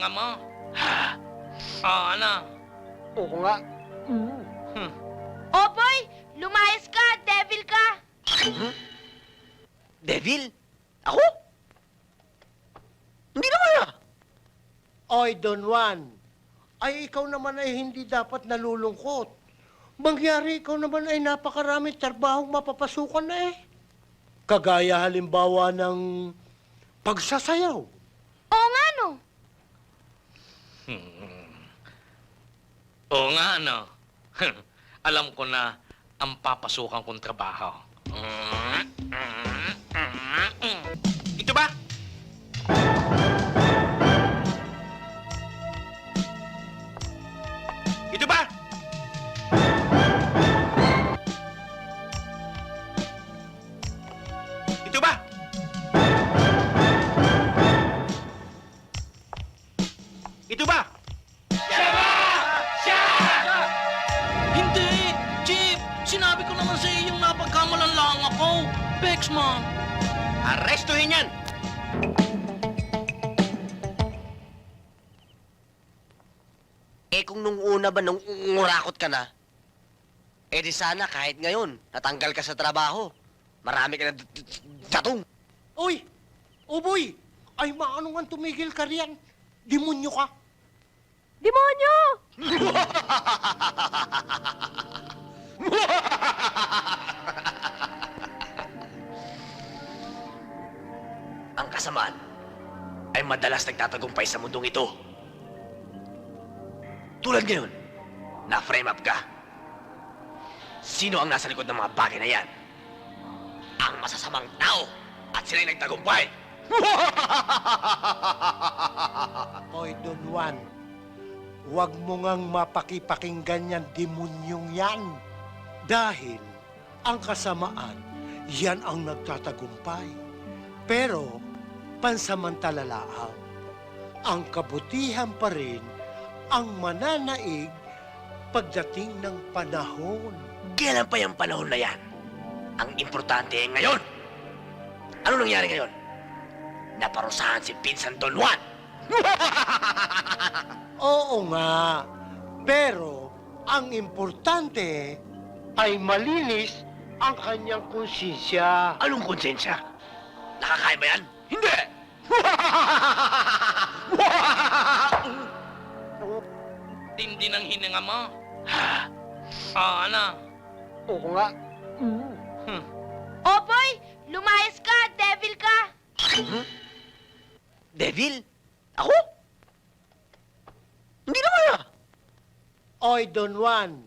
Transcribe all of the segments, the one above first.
hininga mo? Oo, ano? Oo nga. Hmm. Oboy, lumayas ka, devil ka. Devil? Ako? Hindi naman ah. Oy, Don Juan, ay ikaw naman ay hindi dapat nalulungkot. Mangyari ikaw naman ay napakaraming trabahong mapapasukan na eh. Kagaya halimbawa ng pagsasayaw. Oo nga no. Oo nga, ano? Alam ko na ang papasukan kong trabaho. Ito ako. Bexman! Arrestuhin yan! Eh kung nung una ba nung ngurakot ka na, eh di sana kahit ngayon, natanggal ka sa trabaho. Marami ka na datong. Uy! Uboy! Ay, maano nga tumigil ka riyan? Demonyo ka. Demonyo! Kasamaan ay madalas nagtatagumpay sa mundong ito. Tulad ngayon, na-frame up ka. Sino ang nasa likod ng mga bagay na yan? Ang masasamang tao at sila'y nagtagumpay. Oy, Don Juan, huwag mo ngang mapakipakinggan yan demonyong yan. Dahil ang kasamaan, yan ang nagtatagumpay. Pero, pansamantala lang. Ang kabutihan pa rin ang mananaig pagdating ng panahon. Kailan pa yung panahon na yan? Ang importante ay ngayon. Ano nangyari ngayon? Naparusahan si Vincent Don Juan. Oo nga, pero ang importante ay malinis ang kanyang konsensya. Anong konsensya? Nakakain ba yan? Hindi! Tindi ng hininga mo. Oo, ano? Oo nga. Oboy, lumayas ka, devil ka. Devil? Ako? Hindi naman ah. Oy, Don Juan,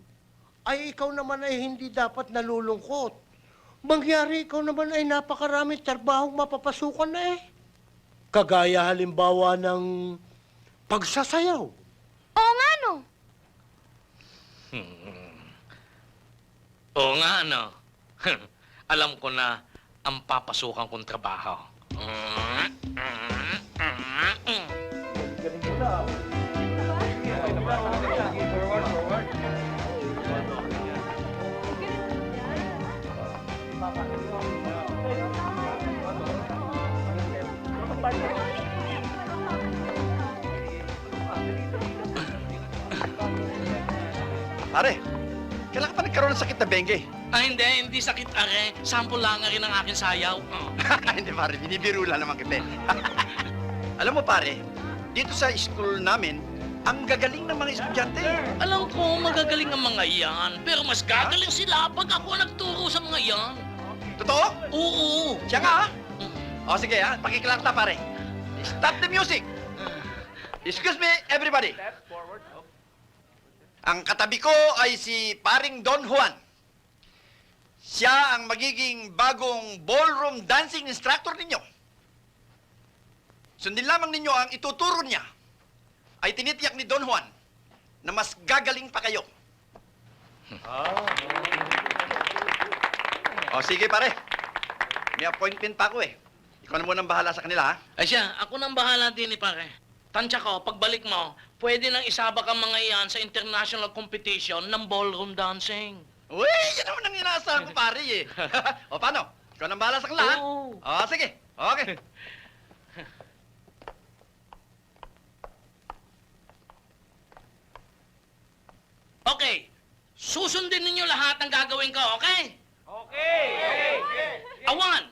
ay ikaw naman ay hindi dapat nalulungkot. Mangyari ikaw naman ay napakaraming trabahong mapapasukan na eh. Kagaya halimbawa ng pagsasayaw. Oo nga no. Oo nga, ano? Alam ko na ang papasukan kong trabaho. Pare, kailan ka pa nagkaroon ng sakit na dengue? Ah, hindi. Hindi sakit are. Sample lang nga rin ang aking sayaw. Oh. Hindi pare, binibiro lang naman kita. eh. Alam mo pare, dito sa school namin, ang gagaling ng mga estudyante. Alam ko, magagaling ang mga iyan. Pero mas gagaling sila pag ako nagturo sa mga iyan. Totoo? Oo. Siya nga ha? O sige ha, pakikilala pare. Stop the music! Excuse me, everybody. Ang katabi ko ay si paring Don Juan. Siya ang magiging bagong ballroom dancing instructor ninyo. Sundin lamang ninyo ang ituturo niya ay tinitiyak ni Don Juan na mas gagaling pa kayo. O sige pare, may appointment pa ako eh. Ikaw na munang bahala sa kanila ha. Ay siya, ako nang bahala din ni pare. Tansya ko, pagbalik mo, pwede nang isabak ang mga iyan sa international competition ng ballroom dancing. Uy, yun naman ang inaasahan ko, pare, eh. o, paano? Ikaw nang bahala sa kalahan? Oo. O, sige. Okay. okay. Susundin ninyo lahat ang gagawin ko, okay? Okay. okay. Awan,